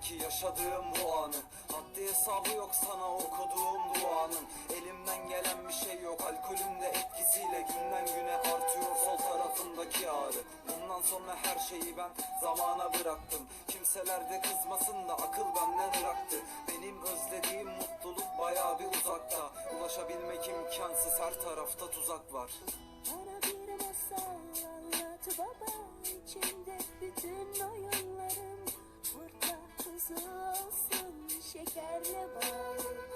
ki yaşadığım bu anı Haddi hesabı yok sana okuduğum duanın. Elimden gelen bir şey yok alkolün de etkisiyle Günden güne artıyor sol tarafındaki ağrı. Bundan sonra her şeyi ben zamana bıraktım. Kimseler de kızmasın da akıl benden bıraktı. Benim özlediğim mutluluk bayağı bir uzakta. Ulaşabilmek imkansız her tarafta tuzak var. Bana bir masal anlat baba içinde bütün oyunlarım olsun şekerle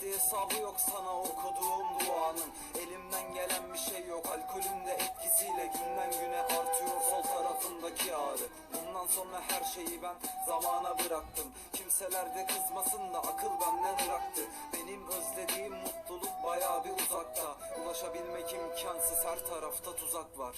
Haddi hesabı yok sana okuduğum duanın. Elimden gelen bir şey yok. Alkolün de etkisiyle Günden güne artıyor sol tarafındaki ağrı. Bundan sonra her şeyi ben zamana bıraktım. Kimseler de kızmasın da akıl benden bıraktı. Benim özlediğim mutluluk bayağı bir uzakta. Ulaşabilmek imkansız. Her tarafta tuzak var